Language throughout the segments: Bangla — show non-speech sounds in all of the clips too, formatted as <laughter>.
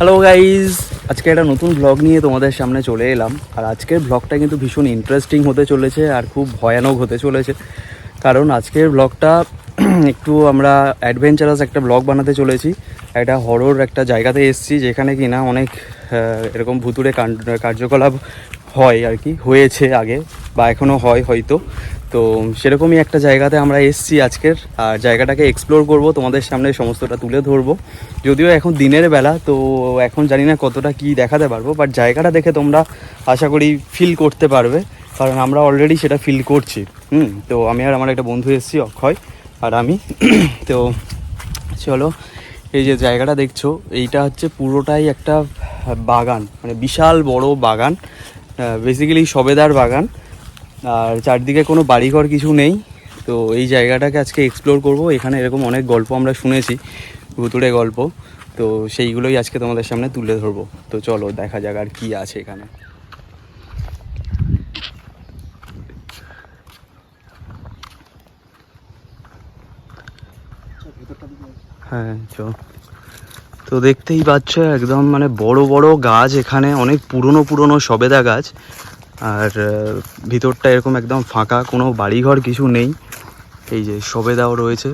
হ্যালো গাইজ আজকে একটা নতুন ব্লগ নিয়ে তোমাদের সামনে চলে এলাম। আর আজকের ব্লগটা কিন্তু ভীষণ ইন্টারেস্টিং হতে চলেছে আর খুব ভয়ানক হতে চলেছে। কারণ আজকের ব্লগটা <clears throat> একটু আমরা অ্যাডভেঞ্চারাস একটা ব্লগ বানাতে চলেছি। একটা হরর একটা জায়গাতে এসেছি যেখানে কিনা অনেক এরকম ভুতুরে কার্যকলাপ হয় আর কি, হয়েছে আগে বা এখনও হয় হয়তো। তো সেরকমই একটা জায়গাতে আমরা এসেছি আজকের, আর জায়গাটাকে এক্সপ্লোর করব, তোমাদের সামনে সমস্তটা তুলে ধরবো। যদিও এখন দিনের বেলা, তো এখন জানি না কতটা কি দেখাতে পারব বাট জায়গাটা দেখে তোমরা আশা করি ফিল করতে পারবে, কারণ আমরা অলরেডি সেটা ফিল করছি। হুম, তো আমি আর আমার একটা বন্ধু এসেছি, অক্ষয়, আর আমি। <clears throat> তো চলো, এই যে জায়গাটা দেখছ, এইটা হচ্ছে পুরোটাই একটা বাগান মানে বিশাল বড় বাগান। বেসিক্যালি সবেদার বাগান। আর চারদিকে কোনো বাড়িঘর কিছু নেই। তো এই জায়গাটাকে আজকে এক্সপ্লোর করব। এখানে এরকম অনেক গল্প আমরা শুনেছি, ভুতুড়ে গল্প। তো সেইগুলোই আজকে তোমাদের সামনে তুলে ধরবো। তো চলো, দেখা যাক আর কী আছে এখানে। হ্যাঁ চ তো দেখতেই পাচ্ছ, একদম মানে বড় বড় গাছ এখানে, অনেক পুরনো পুরনো সবেদা গাছ। আর ভিতরটা এরকম একদম ফাঁকা, কোনো বাড়িঘর কিছু নেই। এই যে সবেদাও রয়েছে।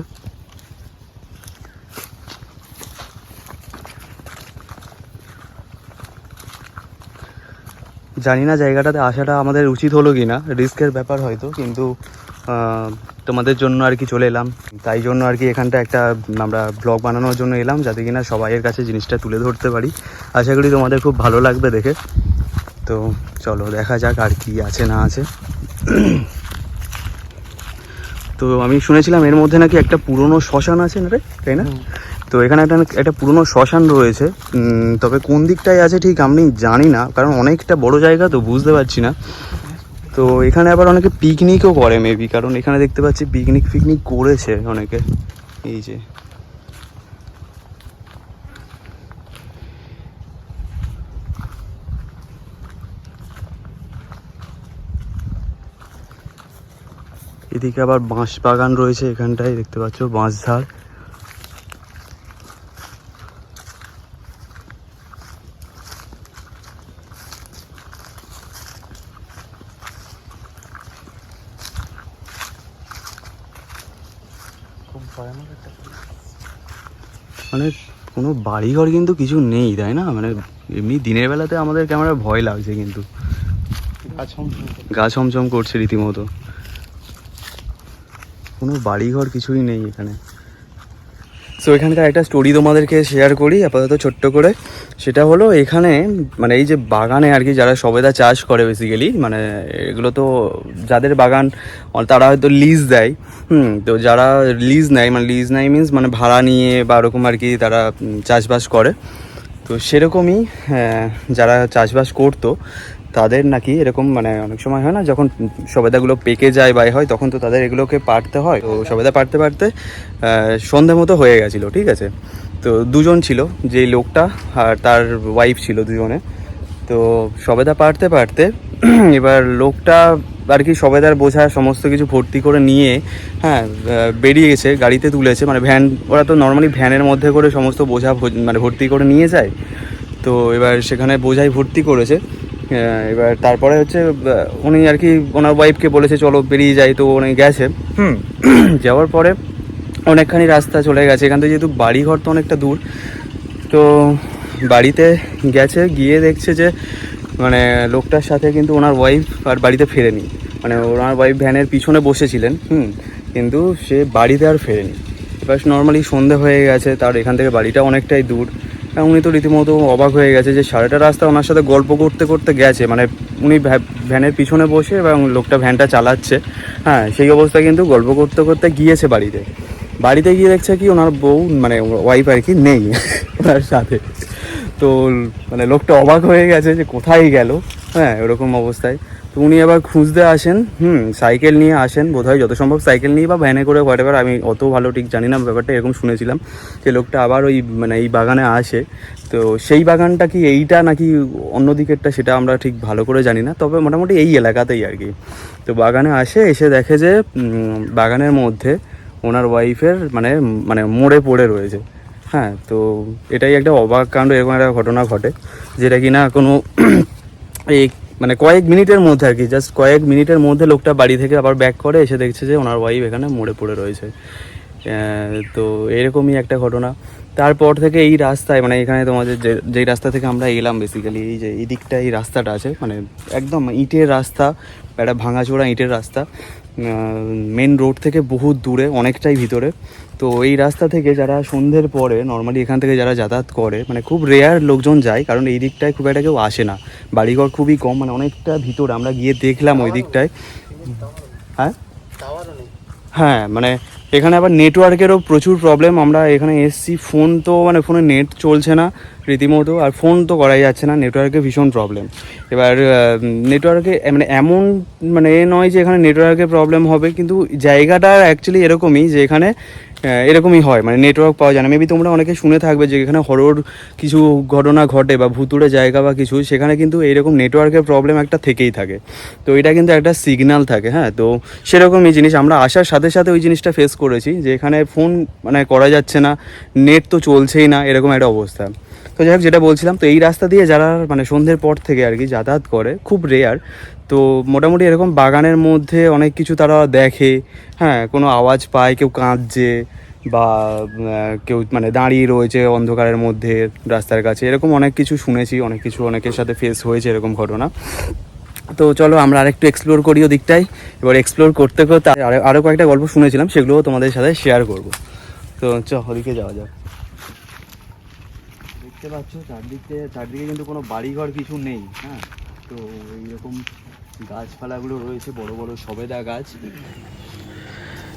জানি না জায়গাটাতে আসাটা আমাদের উচিত হলো কি না, রিস্কের ব্যাপার হয়তো, কিন্তু তোমাদের জন্য আর কি চলে এলাম। তাই জন্য আর কি এখানটা একটা, আমরা ব্লগ বানানোর জন্য এলাম, যাতে কিনা সবাইয়ের কাছে জিনিসটা তুলে ধরতে পারি। আশা করি তোমাদের খুব ভালো লাগবে দেখে। তো চলো, দেখা যাক আর কি আছে না আছে। তো আমি শুনেছিলাম এর মধ্যে নাকি একটা পুরনো শ্মশান আছে না রে, তাই না? তো এখানে একটা একটা পুরনো শ্মশান রয়েছে। তবে কোন দিকটায় আছে ঠিক আমি জানি না, কারণ অনেকটা বড় জায়গা তো বুঝতে পারছি না। তো এখানে আবার অনেকে পিকনিকও করে মেবি কারণ এখানে দেখতে পাচ্ছি পিকনিক ফিকনিক করেছে অনেকে। এই যে। এদিকে আবার বাঁশ বাগান রয়েছে এখানটায়, দেখতে পাচ্ছ বাঁশ ঝাড় মানে কোনো বাড়িঘর কিন্তু কিছু নেই তাই না? মানে এমনি দিনের বেলাতে আমাদের ক্যামেরা ভয় লাগছে কিন্তু। গা ছমছম করছে রীতিমতো। কোনো বাড়িঘর কিছুই নেই এখানে। সো এখানকার একটা স্টোরি তোমাদেরকে শেয়ার করি, আপাতত ছোট্ট করে। সেটা হলো এখানে মানে এই যে বাগানে আর কি যারা সবেদা চাষ করে বেসিক্যালি মানে এগুলো তো যাদের বাগান, তারা হয়তো লিজ দেয়। হুম, তো যারা লিজ নেয় মানে লিজ নেয় মিন্স মানে ভাড়া নিয়ে বা ওরকম আর কি তারা চাষবাস করে। তো সেরকমই যারা চাষবাস করতো তাদের নাকি এরকম মানে অনেক সময় হয় না, যখন সবেদাগুলো পেকে যায় বা হয়, তখন তো তাদের এগুলোকে পারতে হয়। তো সবেদা পারতে পারতে সন্ধে মতো হয়ে গেছিল, ঠিক আছে? তো দুজন ছিল, যেই লোকটা আর তার ওয়াইফ ছিল দুজনে। তো সবেদা পারতে পারতে, <clears throat> এবার লোকটা আর কি সবেদার বোঝা সমস্ত কিছু ভর্তি করে নিয়ে হ্যাঁ বেরিয়ে গেছে, গাড়িতে তুলেছে। মানে ভ্যান, ওরা তো নর্মালি ভ্যানের মধ্যে করে সমস্ত বোঝা মানে ভর্তি করে নিয়ে যায়। তো এবার সেখানে বোঝাই ভর্তি করেছে। এবার তারপরে হচ্ছে উনি আর কি ওনার ওয়াইফকে বলেছে চলো বেরিয়ে যাই। তো উনি গেছে। হুম। <clears throat> যাওয়ার পরে অনেকখানি রাস্তা চলে গেছে। এখান থেকে যেহেতু বাড়িঘর তো অনেকটা দূর তো বাড়িতে গেছে গিয়ে দেখছে যে মানে লোকটার সাথে কিন্তু ওনার ওয়াইফ আর বাড়িতে ফেরেনি। মানে ওনার ওয়াইফ ভ্যানের পিছনে বসেছিলেন হুম কিন্তু সে বাড়িতে আর ফেরেনি। এবার নর্মালি সন্ধে হয়ে গেছে তার এখান থেকে বাড়িটা অনেকটাই দূর। উনি তো রীতিমতো অবাক হয়ে গেছে যে সারাটা রাস্তা ওনার সাথে গল্প করতে করতে গেছে। মানে উনি ভ্যা- ভ্যানের পিছনে বসে এবং লোকটা ভ্যানটা চালাচ্ছে। হ্যাঁ সেই অবস্থায় কিন্তু গল্প করতে করতে গিয়েছে বাড়িতে। বাড়িতে গিয়ে দেখছে কি ওনার বউ মানে ওয়াইফ আর কি নেই <laughs> ওনার সাথে। তো মানে লোকটা অবাক হয়ে গেছে যে কোথায় গেল? হ্যাঁ এরকম অবস্থায়। তো উনি আবার খুঁজতে আসেন, হুম, সাইকেল নিয়ে আসেন, বোধহয় যত সম্ভব সাইকেল নিয়ে বা ভ্যানে করে হোয়াট আমি অত ভালো ঠিক জানি না, ব্যাপারটা এরকম শুনেছিলাম যে লোকটা আবার ওই মানে এই বাগানে আসে। তো সেই বাগানটা কি এইটা নাকি অন্য দিকেরটা সেটা আমরা ঠিক ভালো করে জানি না, তবে মোটামুটি এই এলাকাতেই আর কি। তো বাগানে আসে, এসে দেখে যে বাগানের মধ্যে ওনার ওয়াইফের মানে মানে মরে পড়ে রয়েছে। হ্যাঁ তো এটাই একটা অবাক কাণ্ড, এরকম একটা ঘটনা ঘটে, যেটা কি না কোনো <clears throat> এই মানে কয়েক মিনিটের মধ্যে আর কি জাস্ট কয়েক মিনিটের মধ্যে লোকটা বাড়ি থেকে আবার ব্যাক করে এসে দেখছে যে ওনার ওয়াইফ এখানে মরে পড়ে রয়েছে। তো এরকমই একটা ঘটনা। তারপর থেকে এই রাস্তায় মানে এখানে তোমাদের যে যেই রাস্তা থেকে আমরা এলাম বেসিক্যালি এই যে এই দিকটা এই রাস্তাটা আছে মানে একদম ইটের রাস্তা, একটা ভাঙাচোড়া ইটের রাস্তা। মেন রোড থেকে বহুত দূরে, অনেকটাই ভিতরে। তো এই রাস্তা থেকে যারা সন্ধ্যের পরে নর্মালি এখান থেকে যারা যাতায়াত করে মানে খুব রেয়ার লোকজন যায়, কারণ এই দিকটায় খুব একটা কেউ আসে না। বাড়িঘর খুবই কম মানে অনেকটা ভিতরে আমরা গিয়ে দেখলাম ওই দিকটায়। হ্যাঁ? হ্যাঁ মানে এখানে আবার নেটওয়ার্কেরও প্রচুর প্রবলেম আমরা এখানে এসছি ফোন তো মানে ফোনে নেট চলছে না রীতিমতো, আর ফোন তো করাই যাচ্ছে না নেটওয়ার্কে ভীষণ প্রবলেম এবার নেটওয়ার্কে মানে এমন মানে এ নয় যে এখানে নেটওয়ার্কের প্রবলেম হবে, কিন্তু জায়গাটা অ্যাকচুয়ালি এরকমই যে এখানে এরকমই হয়। মানে নেটওয়ার্ক পাওয়া যায় না। মেবি তোমরা অনেকে শুনে থাকবে যে এখানে হরর কিছু ঘটনা ঘটে বা ভুতুড়ে জায়গা বা কিছু, সেখানে কিন্তু এইরকম নেটওয়ার্কের প্রবলেম একটা থেকেই থাকে। তো এটা কিন্তু একটা সিগন্যাল থাকে হ্যাঁ? তো সেরকমই জিনিস। আমরা আসার সাথে সাথে ওই জিনিসটা ফেস করেছি যে এখানে ফোন মানে করা যাচ্ছে না নেট তো চলছেই না, এরকম একটা অবস্থা। তো যাই হোক, যেটা বলছিলাম, তো এই রাস্তা দিয়ে যারা মানে সন্ধ্যের পর থেকে আর কি যাতায়াত করে, খুব রেয়ার তো মোটামুটি এরকম বাগানের মধ্যে অনেক কিছু তারা দেখে হ্যাঁ কোনো আওয়াজ পায়, কেউ কাঁদছে বা কেউ মানে দাঁড়িয়ে রয়েছে অন্ধকারের মধ্যে রাস্তার কাছে। এরকম অনেক কিছু শুনেছি, অনেক কিছু অনেকের সাথে ফেস হয়েছে এরকম ঘটনা। তো চলো আমরা আরেকটু এক্সপ্লোর করি ওদিকটাই এবার এক্সপ্লোর করতে করতে আরো- আরও কয়েকটা গল্প শুনেছিলাম, সেগুলোও তোমাদের সাথে শেয়ার করব। তো চ, ওদিকে যাওয়া যাক। দেখতে পাচ্ছ, চারদিকে চারদিকে কিন্তু কোনো বাড়িঘর কিছু নেই হ্যাঁ? তো এইরকম গাছপালাগুলো রয়েছে, বড় বড় সবেদা গাছ।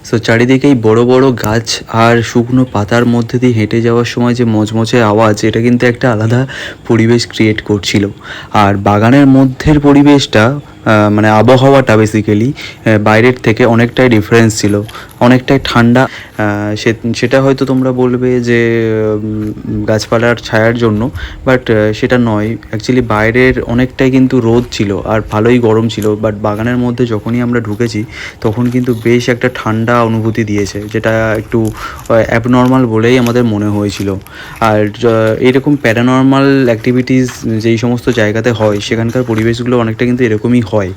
তো চারিদিকেই বড় বড় গাছ আর শুকনো পাতার মধ্যে দিয়ে হেঁটে যাওয়ার সময় যে মচমচে আওয়াজ, এটা কিন্তু একটা আলাদা পরিবেশ ক্রিয়েট করছিল। আর বাগানের মধ্যের পরিবেশটা মানে আবহাওয়াটা বেসিক্যালি বাইরের থেকে অনেকটাই ডিফারেন্স ছিল, অনেকটাই ঠান্ডা। সেটা হয়তো তোমরা বলবে যে গাছপালার ছায়ার জন্য বাট সেটা নয়। অ্যাকচুয়ালি বাইরের অনেকটাই কিন্তু রোদ ছিল আর ভালোই গরম ছিল বাট বাগানের মধ্যে যখনই আমরা ঢুকেছি, তখন কিন্তু বেশ একটা ঠান্ডা অনুভূতি দিয়েছে, যেটা একটু অ্যাবনর্মাল বলেই আমাদের মনে হয়েছিল। আর এরকম প্যারানর্মাল অ্যাক্টিভিটিস যেই সমস্ত জায়গাতে হয়, সেখানকার পরিবেশগুলো অনেকটা কিন্তু এরকমই হয়।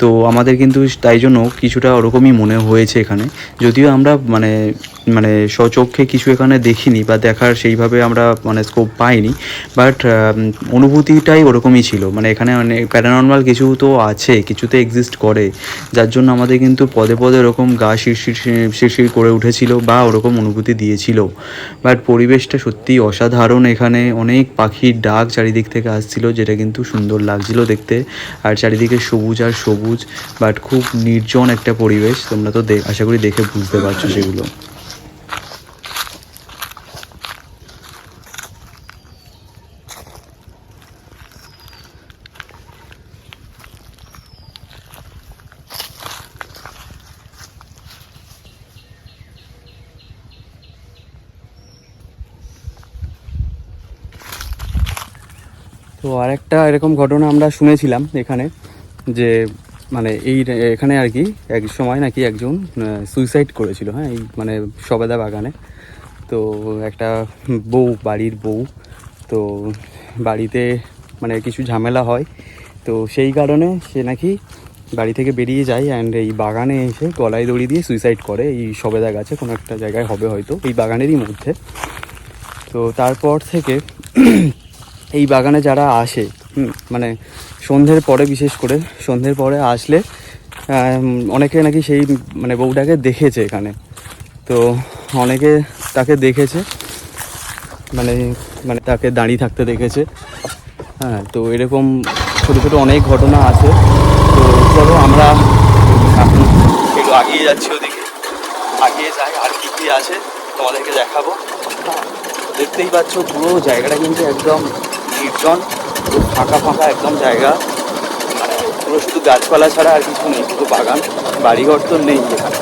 তো আমাদের কিন্তু তাই জন্য কিছুটা ওরকমই মনে হয়েছে এখানে। যদিও আমরা মানে মানে স্বচক্ষে কিছু এখানে দেখিনি বা দেখার সেইভাবে আমরা মানে স্কোপ পাইনি বাট অনুভূতিটাই ওরকমই ছিল। মানে এখানে অনেক প্যারানর্মাল কিছু তো আছে, কিছুতে এক্সিস্ট করে, যার জন্য আমাদের কিন্তু পদে পদে ওরকম গা শিরশির শিরশির করে উঠেছিল বা ওরকম অনুভূতি দিয়েছিল। বাট পরিবেশটা সত্যিই অসাধারণ এখানে। অনেক পাখির ডাক চারিদিক থেকে আসছিল, যেটা কিন্তু সুন্দর লাগছিল দেখতে। আর চারিদিকে সবুজ আর সবুজ বাট খুব নির্জন একটা পরিবেশ। তোমরা তো আশা করি দেখে বুঝতে পারছ সেগুলো। তো আরেকটা এরকম ঘটনা আমরা শুনেছিলাম এখানে। যে মানে এই এখানে আর কি, এক সময় নাকি একজন সুইসাইড করেছিল হ্যাঁ এই মানে সবেদা বাগানে। তো একটা বউ, বাড়ির বউ, তো বাড়িতে মানে কিছু ঝামেলা হয়। তো সেই কারণে সে নাকি বাড়ি থেকে বেরিয়ে যায় অ্যান্ড এই বাগানে এসে গলায় দড়ি দিয়ে সুইসাইড করে। এই সবেদা গাছে কোনো একটা জায়গায় হবে হয়তো, এই বাগানেরই মধ্যে। তো তারপর থেকে <clears throat> এই বাগানে যারা আসে মানে সন্ধ্যের পরে, বিশেষ করে সন্ধ্যের পরে আসলে অনেকে নাকি সেই মানে বউটাকে দেখেছে এখানে। তো অনেকে তাকে দেখেছে মানে মানে তাকে দাঁড়িয়ে থাকতে দেখেছে। হ্যাঁ তো এরকম ছোটো ছোটো অনেক ঘটনা আছে। তো চলো আমরা এখন একটু আগিয়ে যাচ্ছি ওদিকে। আগিয়ে যাই, আর কী কী আছে তোমাদেরকে দেখাবো। দেখতেই পাচ্ছ পুরো জায়গাটা কিন্তু একদম নির্জন। ফাঁকা ফাঁকা একদম জায়গা। মানে পুরো শুধু গাছপালা ছাড়া আর কিছু নেই, শুধু বাগান। বাড়িঘর তো নেই এখানে।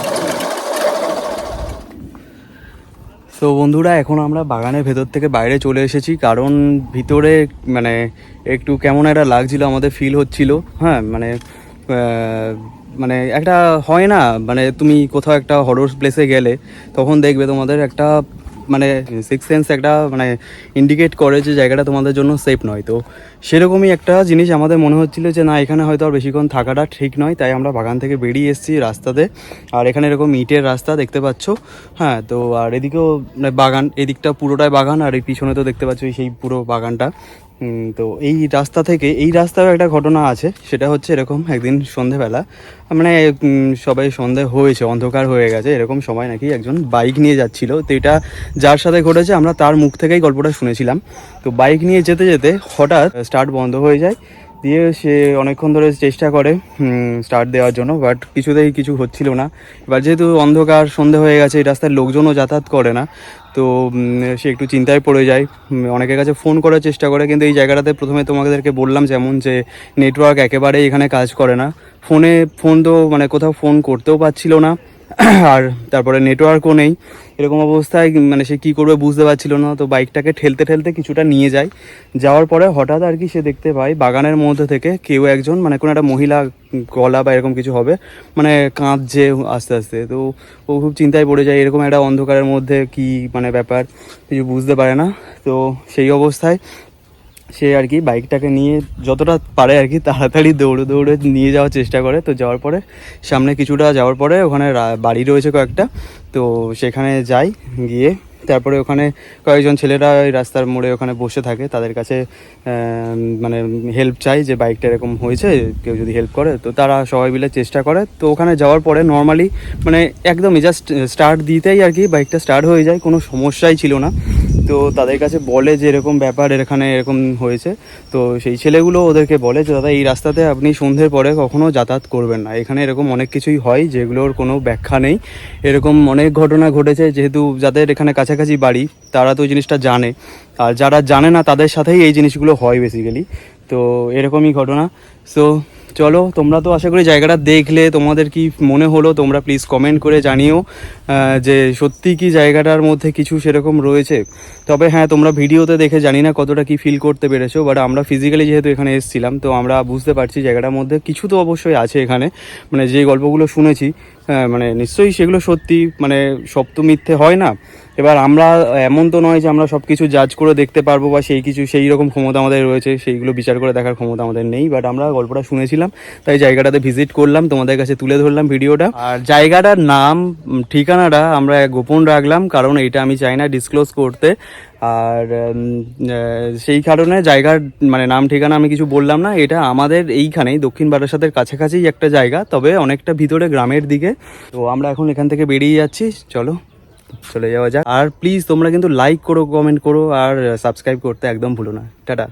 তো বন্ধুরা, এখন আমরা বাগানের ভেতর থেকে বাইরে চলে এসেছি, কারণ ভিতরে মানে একটু কেমন একটা লাগছিল, আমাদের ফিল হচ্ছিল। হ্যাঁ মানে মানে একটা হয় না মানে তুমি কোথাও একটা হরর প্লেসে গেলে, তখন দেখবে তোমাদের একটা মানে সিক্স সেন্স একটা মানে ইন্ডিকেট করে যে জায়গাটা তোমাদের জন্য সেফ নয়। তো সেরকমই একটা জিনিস আমাদের মনে হচ্ছিল যে, না, এখানে হয়তো আর বেশিক্ষণ থাকাটা ঠিক নয়, তাই আমরা বাগান থেকে বেরিয়ে এসেছি রাস্তাতে। আর এখানে এরকম ইটের রাস্তা দেখতে পাচ্ছ। হ্যাঁ তো আর এদিকেও মানে বাগান, এদিকটা পুরোটাই বাগান, আর এই পিছনে তো দেখতে পাচ্ছ সেই পুরো বাগানটা। তো এই রাস্তা থেকে, এই রাস্তায় একটা ঘটনা আছে, সেটা হচ্ছে এরকম একদিন সন্ধেবেলা মানে সবাই সন্ধে হয়েছে, অন্ধকার হয়ে গেছে, এরকম সময় নাকি একজন বাইক নিয়ে যাচ্ছিল, তো এটা যার সাথে ঘটেছে আমরা তার মুখ থেকেই গল্পটা শুনেছিলাম। তো বাইক নিয়ে যেতে যেতে হঠাৎ স্টার্ট বন্ধ হয়ে যায় দিয়ে সে অনেকক্ষণ ধরে চেষ্টা করে স্টার্ট দেওয়ার জন্য বাট কিছুতেই কিছু হচ্ছিল না। এবার যেহেতু অন্ধকার, সন্ধে হয়ে গেছে, এই রাস্তায় লোকজনও যাতায়াত করে না, তো সে একটু চিন্তায় পড়ে যায়। অনেকের কাছে ফোন করার চেষ্টা করে, কিন্তু এই জায়গাটাতে প্রথমে তোমাদেরকে বললাম যেমন যে নেটওয়ার্ক একেবারেই এখানে কাজ করে না। ফোনে ফোন তো মানে কোথাও ফোন করতেও পারছিল না, আর তারপরে নেটওয়ার্কও নেই। এরকম অবস্থায় মানে সে কী করবে বুঝতে পারছিল না, তো বাইকটাকে ঠেলতে ঠেলতে কিছুটা নিয়ে যায়। যাওয়ার পরে হঠাৎ আর কি সে দেখতে পায়, বাগানের মধ্যে থেকে কেউ একজন মানে কোনো একটা মহিলা গলা বা এরকম কিছু হবে মানে কাঁদছে আস্তে আস্তে। তো ও খুব চিন্তায় পড়ে যায়, এরকম একটা অন্ধকারের মধ্যে কি মানে ব্যাপার, কিছু বুঝতে পারে না। তো সেই অবস্থায় সে আর কি বাইকটাকে নিয়ে যতটা পারে আর কি তাড়াতাড়ি দৌড়ে দৌড়ে নিয়ে যাওয়ার চেষ্টা করে। তো যাওয়ার পরে সামনে কিছুটা যাওয়ার পরে ওখানে বাড়ি রয়েছে কয়েকটা। তো সেখানে যাই, গিয়ে তারপরে ওখানে কয়েকজন ছেলেরা ওই রাস্তার মোড়ে ওখানে বসে থাকে। তাদের কাছে মানে হেল্প চাই যে বাইকটা এরকম হয়েছে, কেউ যদি হেল্প করে। তো তারা সবাই মিলে চেষ্টা করে। তো ওখানে যাওয়ার পরে নর্মালি মানে একদমই জাস্ট স্টার্ট দিতেই আর কি বাইকটা স্টার্ট হয়ে যায়। কোনো সমস্যাই ছিল না। তো তাদের কাছে বলে যে এরকম ব্যাপার এখানে এরকম হয়েছে। তো সেই ছেলেগুলো ওদেরকে বলে যে, দাদা, এই রাস্তাতে আপনি সন্ধ্যের পরে কখনও যাতায়াত করবেন না। এখানে এরকম অনেক কিছুই হয় যেগুলোর কোনো ব্যাখ্যা নেই। এরকম অনেক ঘটনা ঘটেছে যেহেতু যাদের এখানে কাছাকাছি বাড়ি, তারা তো ওই জিনিসটা জানে। আর যারা জানে না, তাদের সাথেই এই জিনিসগুলো হয় বেসিক্যালি তো এরকমই ঘটনা। সো চলো, তোমরা তো আশা করি জায়গাটা দেখলে, তোমাদের কি মনে হলো তোমরা প্লিজ কমেন্ট করে জানিও যে সত্যি কি জায়গাটার মধ্যে কিছু সেরকম রয়েছে। তবে হ্যাঁ তোমরা ভিডিওতে দেখে জানি না কতটা কি ফিল করতে পেরেছ বাট আমরা ফিজিক্যালি যেহেতু এখানে এসেছিলাম, তো আমরা বুঝতে পারছি জায়গাটার মধ্যে কিছু তো অবশ্যই আছে এখানে। মানে যে গল্পগুলো শুনেছি মানে নিশ্চয়ই সেগুলো সত্যি মানে সব তো মিথ্যে হয় না। এবার আমরা, এমন তো নয় যে আমরা সব কিছু জাজ করে দেখতে পারব বা সেই কিছু, সেই রকম ক্ষমতা আমাদের রয়েছে, সেইগুলো বিচার করে দেখার ক্ষমতা আমাদের নেই বাট আমরা গল্পটা শুনেছিলাম, তাই জায়গাটাতে ভিজিট করলাম, তোমাদের কাছে তুলে ধরলাম ভিডিওটা। আর জায়গাটার নাম, ঠিকানাটা আমরা গোপন রাখলাম, কারণ এটা আমি চাই না ডিসক্লোজ করতে। আর সেই কারণে জায়গার মানে নাম, ঠিকানা আমি কিছু বললাম না, এটা আমাদের এইখানেই, দক্ষিণ বারাসাতের কাছাকাছি একটা জায়গা, তবে অনেকটা ভিতরে গ্রামের দিকে। তো আমরা এখন এখান থেকে বেরিয়ে যাচ্ছি, চলো। চলে যাওয়া যাক। আর প্লিজ তোমরা কিন্তু লাইক করো কমেন্ট করো, আর সাবস্ক্রাইব করতে একদম ভুলো না। টাটা।